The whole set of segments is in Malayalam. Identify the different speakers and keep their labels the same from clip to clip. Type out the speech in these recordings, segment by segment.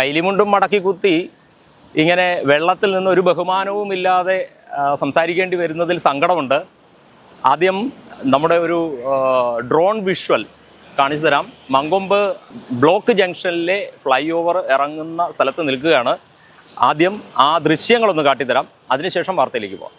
Speaker 1: കൈലിമുണ്ടും മടക്കി കുത്തി ഇങ്ങനെ വെള്ളത്തിൽ നിന്ന് ഒരു ബഹുമാനവും ഇല്ലാതെ സംസാരിക്കേണ്ടി വരുന്നതിൽ സങ്കടമുണ്ട്. ആദ്യം നമ്മുടെ ഒരു ഡ്രോൺ വിഷ്വൽ കാണിച്ചു തരാം. മങ്കൊമ്പ് ബ്ലോക്ക് ജംഗ്ഷനിലെ ഫ്ലൈ ഓവർ ഇറങ്ങുന്ന സ്ഥലത്ത് നിൽക്കുകയാണ്. ആദ്യം ആ ദൃശ്യങ്ങളൊന്ന് കാട്ടിത്തരാം. അതിനുശേഷം വാർത്തയിലേക്ക് പോകാം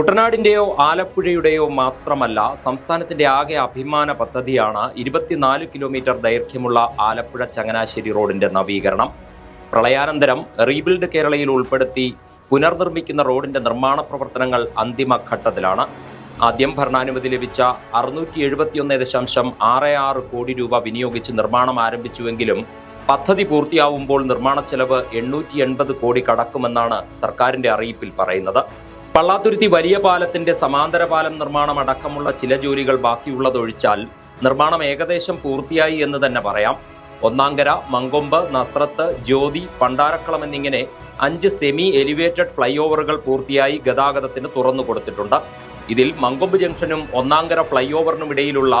Speaker 1: കുട്ടനാടിന്റെയോ ആലപ്പുഴയുടെയോ മാത്രമല്ല സംസ്ഥാനത്തിന്റെ ആകെ അഭിമാന പദ്ധതിയാണ് ഇരുപത്തിനാല് കിലോമീറ്റർ ദൈർഘ്യമുള്ള ആലപ്പുഴ ചങ്ങനാശ്ശേരി റോഡിന്റെ നവീകരണം. പ്രളയാനന്തരം റീബിൽഡ് കേരളയിൽ ഉൾപ്പെടുത്തി പുനർനിർമ്മിക്കുന്ന റോഡിന്റെ നിർമ്മാണ പ്രവർത്തനങ്ങൾ അന്തിമഘട്ടത്തിലാണ്. ആദ്യം ഭരണാനുമതി ലഭിച്ച അറുന്നൂറ്റി എഴുപത്തിയൊന്ന് ദശാംശം ആറ് ആറ് കോടി രൂപ വിനിയോഗിച്ച് നിർമ്മാണം ആരംഭിച്ചുവെങ്കിലും പദ്ധതി പൂർത്തിയാവുമ്പോൾ നിർമ്മാണ ചെലവ് എണ്ണൂറ്റി എൺപത് കോടി കടക്കുമെന്നാണ് സർക്കാരിന്റെ അറിയിപ്പിൽ പറയുന്നത്. പള്ളാത്തുരുത്തി വലിയ പാലത്തിന്റെ സമാന്തര പാലം നിർമ്മാണം അടക്കമുള്ള ചില ജോലികൾ ബാക്കിയുള്ളതൊഴിച്ചാൽ നിർമ്മാണം ഏകദേശം പൂർത്തിയായി എന്ന് തന്നെ പറയാം. ഒന്നാങ്കര മങ്കൊമ്പ് നസ്രത്ത് ജ്യോതി പണ്ടാരക്കളം എന്നിങ്ങനെ അഞ്ച് സെമി എലിവേറ്റഡ് ഫ്ലൈ ഓവറുകൾ പൂർത്തിയായി ഗതാഗതത്തിന് തുറന്നു കൊടുത്തിട്ടുണ്ട്. ഇതിൽ മങ്കൊമ്പ് ജംഗ്ഷനും ഒന്നാങ്കര ഫ്ലൈ ഓവറിനും ഇടയിലുള്ള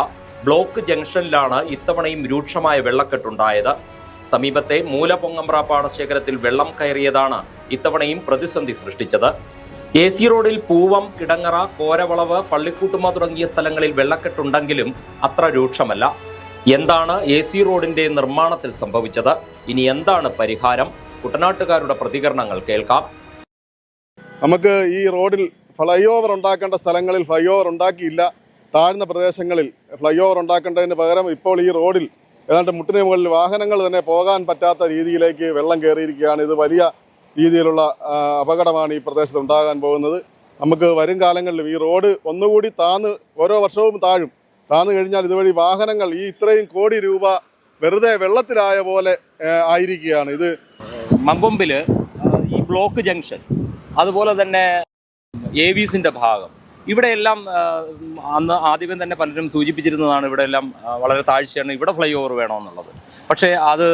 Speaker 1: ബ്ലോക്ക് ജംഗ്ഷനിലാണ് ഇത്തവണയും രൂക്ഷമായ വെള്ളക്കെട്ടുണ്ടായത് സമീപത്തെ മൂലപൊങ്ങമ്പ്ര പാടശേഖരത്തിൽ വെള്ളം കയറിയതാണ് ഇത്തവണയും പ്രതിസന്ധി സൃഷ്ടിച്ചത്. എ സി റോഡിൽ പൂവം കിടങ്ങറ കോരവളവ് പള്ളിക്കൂട്ടുമ തുടങ്ങിയ സ്ഥലങ്ങളിൽ വെള്ളക്കെട്ടുണ്ടെങ്കിലും അത്ര രൂക്ഷമല്ല. എന്താണ് എ സി റോഡിന്റെ നിർമ്മാണത്തിൽ സംഭവിച്ചത്? ഇനി എന്താണ് പരിഹാരം? കുട്ടനാട്ടുകാരുടെ പ്രതികരണങ്ങൾ കേൾക്കാം.
Speaker 2: നമുക്ക് ഈ റോഡിൽ ഫ്ലൈ ഓവർ ഉണ്ടാക്കേണ്ട സ്ഥലങ്ങളിൽ ഫ്ലൈ ഓവർ ഉണ്ടാക്കിയില്ല. താഴ്ന്ന പ്രദേശങ്ങളിൽ ഫ്ലൈ ഓവർ ഉണ്ടാക്കേണ്ടതിന് പകരം ഇപ്പോൾ ഈ റോഡിൽ ഏതാണ്ട് മുട്ടിന് മുകളിൽ വാഹനങ്ങൾ തന്നെ പോകാൻ പറ്റാത്ത രീതിയിലേക്ക് വെള്ളം കയറിയിരിക്കുകയാണ്. ഇത് വലിയ രീതിയിലുള്ള അപകടമാണ് ഈ പ്രദേശത്ത് ഉണ്ടാകാൻ പോകുന്നത്. നമുക്ക് വരും കാലങ്ങളിലും ഈ റോഡ് ഒന്നുകൂടി താന്ന് ഓരോ വർഷവും താഴും. താന്നു കഴിഞ്ഞാൽ ഇതുവഴി വാഹനങ്ങൾ ഈ ഇത്രയും കോടി രൂപ വെറുതെ വെള്ളത്തിലായ പോലെ ആയിരിക്കുകയാണ്. ഇത്
Speaker 1: മങ്കൊമ്പിൽ ഈ ബ്ലോക്ക് ജംഗ്ഷൻ അതുപോലെ തന്നെ ഏവീസിന്റെ ഭാഗം ഇവിടെയെല്ലാം അന്ന് ആദ്യമേ തന്നെ പലരും സൂചിപ്പിച്ചിരുന്നതാണ് ഇവിടെയെല്ലാം വളരെ താഴ്ചയാണ് ഇവിടെ ഫ്ലൈ ഓവർ വേണമെന്നുള്ളത്. പക്ഷേ അത്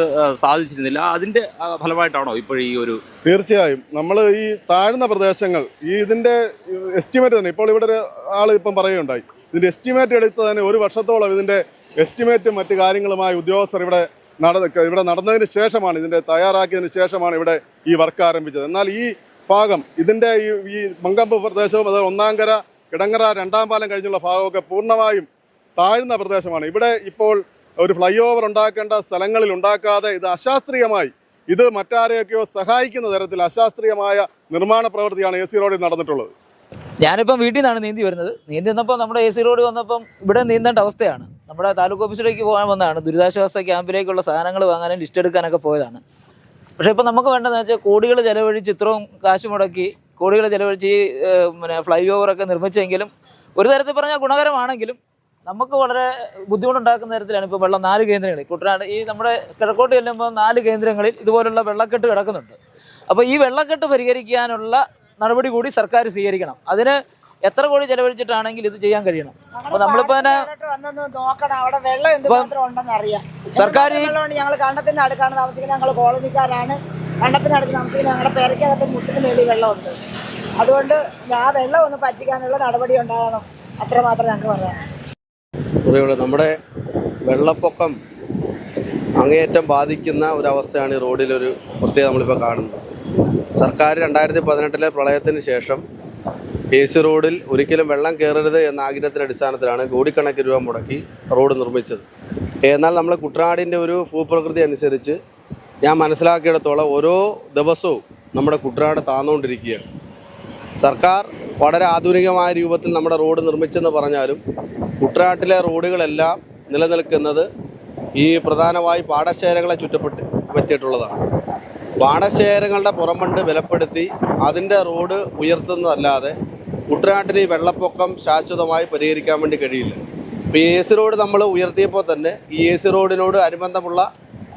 Speaker 1: സാധിച്ചിരുന്നില്ല. അതിന്റെ ഫലമായിട്ടാണോ ഇപ്പോൾ ഈ ഒരു
Speaker 2: തീർച്ചയായും. നമ്മൾ ഈ താഴ്ന്ന പ്രദേശങ്ങൾ ഈ ഇതിന്റെ എസ്റ്റിമേറ്റ് തന്നെ ഇപ്പോൾ ഇവിടെ ഒരു ആൾ ഇപ്പം പറയുകയുണ്ടായി. ഇതിന്റെ എസ്റ്റിമേറ്റ് എടുത്ത് തന്നെ ഒരു വർഷത്തോളം ഇതിന്റെ എസ്റ്റിമേറ്റും മറ്റു കാര്യങ്ങളുമായി ഉദ്യോഗസ്ഥർ ഇവിടെ നട ഇവിടെ നടന്നതിന് ശേഷമാണ് ഇതിന്റെ തയ്യാറാക്കിയതിന് ശേഷമാണ് ഇവിടെ ഈ വർക്ക് ആരംഭിച്ചത്. എന്നാൽ ഈ ഭാഗം ഇതിന്റെ ഈ ഈ മങ്കമ്പ് പ്രദേശവും അത് ഒന്നാംകര കിടങ്ങറ രണ്ടാം പാലം കഴിഞ്ഞുള്ള ഭാഗമൊക്കെ പൂർണമായും താഴ്ന്ന പ്രദേശമാണ്. ഇവിടെ ഇപ്പോൾ ഒരു ഫ്ലൈ ഓവർ ഉണ്ടാക്കേണ്ട സ്ഥലങ്ങളിൽ ഉണ്ടാക്കാതെ ഇത് അശാസ്ത്രീയമായി ഇത് മറ്റാരെയൊക്കെയോ സഹായിക്കുന്ന തരത്തിൽ അശാസ്ത്രീയമായ നിർമ്മാണ പ്രവൃത്തിയാണ് എ സി റോഡിൽ നടന്നിട്ടുള്ളത്.
Speaker 3: ഞാനിപ്പം വീട്ടിൽ നിന്നാണ് നീന്തി വരുന്നത്. നീന്തി വന്നപ്പോൾ നമ്മുടെ എ സി റോഡ് വന്നപ്പം ഇവിടെ നീന്തേണ്ട അവസ്ഥയാണ്. നമ്മുടെ താലൂക്ക് ഓഫീസിലേക്ക് പോകാൻ വന്നതാണ്. ദുരിതാശ്വാസ ക്യാമ്പിലേക്കുള്ള സാധനങ്ങൾ വാങ്ങാനും ലിസ്റ്റ് എടുക്കാനൊക്കെ പോയതാണ്. പക്ഷേ ഇപ്പം നമുക്ക് വേണ്ടതെന്ന് വെച്ചാൽ കോടികൾ ചെലവഴിച്ച് ഇത്രയും കാശ് മുടക്കി കോടികൾ ചെലവഴിച്ച് ഈ പിന്നെ ഫ്ലൈ ഓവറൊക്കെ നിർമ്മിച്ചെങ്കിലും ഒരു തരത്തിൽ പറഞ്ഞാൽ ഗുണകരമാണെങ്കിലും നമുക്ക് വളരെ ബുദ്ധിമുട്ടുണ്ടാക്കുന്ന തരത്തിലാണ് ഇപ്പോൾ വെള്ളം നാല് കേന്ദ്രങ്ങളിൽ. കുട്ടനാട് ഈ നമ്മുടെ കിഴക്കോട്ട് ചെല്ലുമ്പോൾ നാല് കേന്ദ്രങ്ങളിൽ ഇതുപോലുള്ള വെള്ളക്കെട്ട് കിടക്കുന്നുണ്ട്. അപ്പോൾ ഈ വെള്ളക്കെട്ട് പരിഹരിക്കാനുള്ള നടപടി കൂടി സർക്കാർ സ്വീകരിക്കണം. അതിന് എത്ര കോടി ചെലവഴിച്ചിട്ടാണെങ്കിൽ ഇത് ചെയ്യാൻ കഴിയണം. അപ്പൊ നമ്മളിപ്പോ സർക്കാർ
Speaker 4: ഞങ്ങൾ കണ്ടത്തിന്റെ അടുക്കാണ് താമസിക്കുന്നത്. ഞങ്ങൾ കോളനിക്കാരാണ്. കണ്ടത്തിന്റെ താമസിക്കുന്ന ഞങ്ങളുടെ പേരക്കകത്ത് മുട്ടിന് മേളിൽ വെള്ളമുണ്ട്. അതുകൊണ്ട് ആ വെള്ളം ഒന്ന് പറ്റിക്കാനുള്ള നടപടി ഉണ്ടാകണം. അത്രമാത്രം ഞങ്ങൾക്ക് പറയാം
Speaker 5: നമ്മുടെ വെള്ളപ്പൊക്കം അങ്ങേയറ്റം ബാധിക്കുന്ന ഒരവസ്ഥയാണ് ഈ റോഡിലൊരു പ്രത്യേകത നമ്മളിപ്പോൾ കാണുന്നത്. സർക്കാർ രണ്ടായിരത്തി പതിനെട്ടിലെ പ്രളയത്തിന് ശേഷം എ സി റോഡിൽ ഒരിക്കലും വെള്ളം കയറരുത് എന്ന ആഗ്രഹത്തിന്റെ അടിസ്ഥാനത്തിലാണ് കോടിക്കണക്കിന് രൂപ മുടക്കി റോഡ് നിർമ്മിച്ചത്. എന്നാൽ നമ്മൾ കുട്ടനാടിന്റെ ഒരു ഭൂപ്രകൃതി അനുസരിച്ച് ഞാൻ മനസ്സിലാക്കിയിടത്തോളം ഓരോ ദിവസവും നമ്മുടെ കുട്ടനാട് താന്നുകൊണ്ടിരിക്കുകയാണ് സർക്കാർ വളരെ ആധുനികമായ രൂപത്തിൽ നമ്മുടെ റോഡ് നിർമ്മിച്ചെന്ന് പറഞ്ഞാലും കുട്ടനാട്ടിലെ റോഡുകളെല്ലാം നിലനിൽക്കുന്നത് ഈ പ്രധാനമായി പാടശേഖരങ്ങളെ ചുറ്റപ്പെട്ട് പറ്റിയിട്ടുള്ളതാണ്. പാടശേഖരങ്ങളുടെ പുറമ്പണ്ട് വിലപ്പെടുത്തി അതിന്റെ റോഡ് ഉയർത്തുന്നതല്ലാതെ കുട്ടനാട്ടിൽ ഈ വെള്ളപ്പൊക്കം ശാശ്വതമായി പരിഹരിക്കാൻ വേണ്ടി കഴിയില്ല. ഇപ്പോൾ എ സി റോഡ് നമ്മൾ ഉയർത്തിയപ്പോൾ തന്നെ ഈ എ സി റോഡിനോട് അനുബന്ധമുള്ള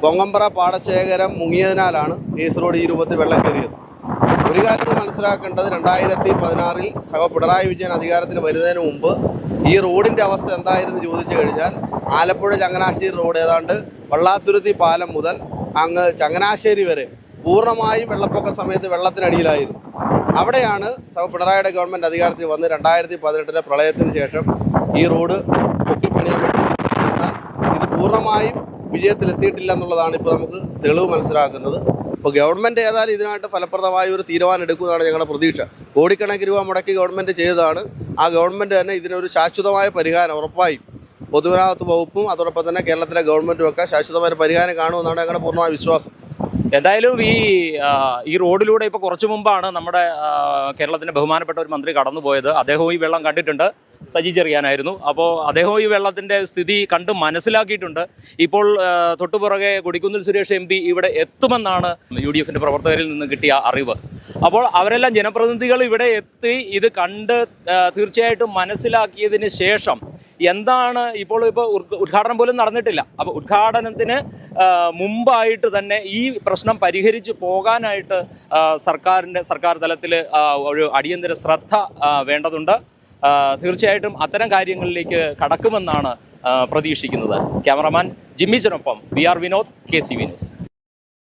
Speaker 5: പൊങ്ങമ്പറ പാടശേഖരം മുങ്ങിയതിനാലാണ് എ റോഡ് ഈ രൂപത്തിൽ വെള്ളം കയറിയത് ഒരു കാര്യം മനസ്സിലാക്കേണ്ടത് രണ്ടായിരത്തി പതിനാറിൽ സഹ പിണറായി വിജയൻ അധികാരത്തിൽ വരുന്നതിന് മുമ്പ് ഈ റോഡിന്റെ അവസ്ഥ എന്തായിരുന്നു ചോദിച്ചു കഴിഞ്ഞാൽ ആലപ്പുഴ ചങ്ങനാശ്ശേരി റോഡ് ഏതാണ്ട് വള്ളാത്തുരുത്തി പാലം മുതൽ അങ്ങ് ചങ്ങനാശ്ശേരി വരെ പൂർണമായും വെള്ളപ്പൊക്ക സമയത്ത് വെള്ളത്തിനടിയിലായിരുന്നു. അവിടെയാണ് സഹ പിണറായിയുടെ ഗവൺമെന്റ് അധികാരത്തിൽ വന്ന് രണ്ടായിരത്തി പതിനെട്ടിലെ പ്രളയത്തിന് ശേഷം ഈ റോഡ് പൊക്കിപ്പണിയാൻ വേണ്ടി ഇത് പൂർണമായും വിജയത്തിലെത്തിയിട്ടില്ല എന്നുള്ളതാണ് ഇപ്പോൾ നമുക്ക് തെളിവ് മനസ്സിലാക്കുന്നത്. ഇപ്പോൾ ഗവൺമെന്റ് ഏതായാലും ഇതിനായിട്ട് ഫലപ്രദമായ ഒരു തീരുമാനം എടുക്കുമെന്നാണ് ഞങ്ങളുടെ പ്രതീക്ഷ. കോടിക്കണക്കിന് രൂപ മുടക്കി ഗവൺമെന്റ് ചെയ്തതാണ്. ആ ഗവൺമെന്റ് തന്നെ ഇതിനൊരു ശാശ്വതമായ പരിഹാരം ഉറപ്പായി പൊതുമരാമത്ത് വകുപ്പും അതോടൊപ്പം തന്നെ കേരളത്തിലെ ഗവൺമെന്റും ഒക്കെ ശാശ്വതമായ പരിഹാരം കാണുമെന്നാണ് ഞങ്ങളുടെ പൂർണമായ വിശ്വാസം.
Speaker 1: എന്തായാലും ഈ ഈ റോഡിലൂടെ ഇപ്പോൾ കുറച്ചു മുമ്പാണ് നമ്മുടെ കേരളത്തിന്റെ ബഹുമാനപ്പെട്ട ഒരു മന്ത്രി കടന്നുപോയത്. അദ്ദേഹവും ഈ വെള്ളം കണ്ടിട്ടുണ്ട്. സജി ചെറിയാനായിരുന്നു. അപ്പോൾ അദ്ദേഹം ഈ വെള്ളത്തിന്റെ സ്ഥിതി കണ്ട് മനസ്സിലാക്കിയിട്ടുണ്ട്. ഇപ്പോൾ തൊട്ടു തൊട്ടുപുറകെ കൊടിക്കുന്നിൽ സുരേഷ് എം ഇവിടെ എത്തുമെന്നാണ് യു ഡി എഫിന്റെ പ്രവർത്തകരിൽ നിന്ന് കിട്ടിയ അറിവ്. അപ്പോൾ അവരെല്ലാം ജനപ്രതിനിധികൾ ഇവിടെ എത്തി ഇത് കണ്ട് തീർച്ചയായിട്ടും മനസ്സിലാക്കിയതിന് ശേഷം എന്താണ് ഇപ്പോൾ ഇപ്പോൾ ഉദ്ഘാടനം പോലും നടന്നിട്ടില്ല. അപ്പോൾ ഉദ്ഘാടനത്തിന് മുമ്പായിട്ട് തന്നെ ഈ പ്രശ്നം പരിഹരിച്ച് പോകാനായിട്ട് സർക്കാരിന്റെ സർക്കാർ തലത്തിൽ ഒരു അടിയന്തര ശ്രദ്ധ വേണ്ടതുണ്ട്. തീർച്ചയായിട്ടും അത്തരം കാര്യങ്ങളിലേക്ക് കടക്കുമെന്നാണ് പ്രതീക്ഷിക്കുന്നത്. Cameraman ജിമ്മിച്ചിനൊപ്പം V R Vinod K C V news.